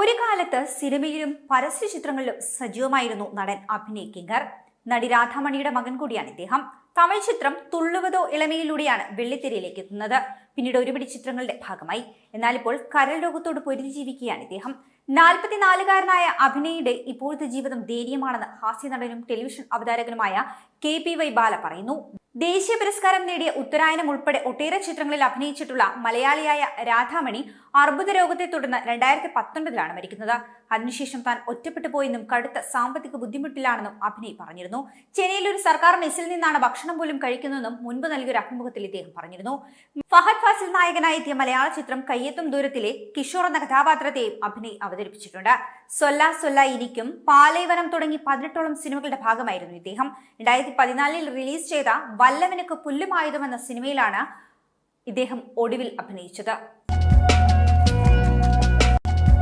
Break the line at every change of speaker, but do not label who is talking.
ഒരു കാലത്ത് സിനിമയിലും പരസ്യ ചിത്രങ്ങളിലും സജീവമായിരുന്നു നടൻ അഭിനയ് കിങ്കർ. നടി രാധാമണിയുടെ മകൻ കൂടിയാണ് ഇദ്ദേഹം. തമിഴ് ചിത്രം തുള്ളുവതോ ഇളമയിലൂടെയാണ് വെള്ളിത്തിരയിലേക്ക് എത്തുന്നത്. പിന്നീട് ഒരുപിടി ചിത്രങ്ങളുടെ ഭാഗമായി. എന്നാൽ ഇപ്പോൾ കരൽ രോഗത്തോട് പൊരുതി ജീവിക്കുകയാണ് ഇദ്ദേഹം. നാൽപ്പത്തിനാലുകാരനായ അഭിനയുടെ ഇപ്പോഴത്തെ ജീവിതം ദയനീയമാണെന്ന് ഹാസ്യനടനും ടെലിവിഷൻ അവതാരകനുമായ കെ പി വൈ ബാല പറയുന്നു. ദേശീയ പുരസ്കാരം നേടിയ ഉത്തരായനം ഉൾപ്പെടെ ഒട്ടേറെ ചിത്രങ്ങളിൽ അഭിനയിച്ചിട്ടുള്ള മലയാളിയായ രാധാമണി അർബുദ രോഗത്തെ തുടർന്ന് രണ്ടായിരത്തി പത്തൊൻപതിലാണ് മരിക്കുന്നത്. അതിനുശേഷം താൻ ഒറ്റപ്പെട്ടു പോയെന്നും കടുത്ത സാമ്പത്തിക ബുദ്ധിമുട്ടിലാണെന്നും അഭിനയ് പറഞ്ഞിരുന്നു. ചെന്നൈയിൽ ഒരു സർക്കാർ മെസ്സിൽ നിന്നാണ് ഭക്ഷണം പോലും കഴിക്കുന്നതെന്നും മുൻപ് നൽകിയൊരു അഭിമുഖത്തിൽ ഇദ്ദേഹം പറഞ്ഞിരുന്നു. ഫഹദ് ഫാസിൽ നായകനായി എത്തിയ മലയാള ചിത്രം കയ്യെത്തും ദൂരത്തിലെ കിഷോർ എന്ന കഥാപാത്രത്തെയും അഭിനയ് അവതരിപ്പിച്ചിട്ടുണ്ട്. സൊല്ല സൊല്ല ഇനിക്കും പാലൈവനം തുടങ്ങി പതിനെട്ടോളം സിനിമകളുടെ ഭാഗമായിരുന്നു ഇദ്ദേഹം. രണ്ടായിരത്തി പതിനാലിൽ റിലീസ് ചെയ്ത വല്ലവനക്ക് പുല്ലുമായുധം എന്ന സിനിമയിലാണ് ഇദ്ദേഹം ഒടുവിൽ അഭിനയിച്ചത്.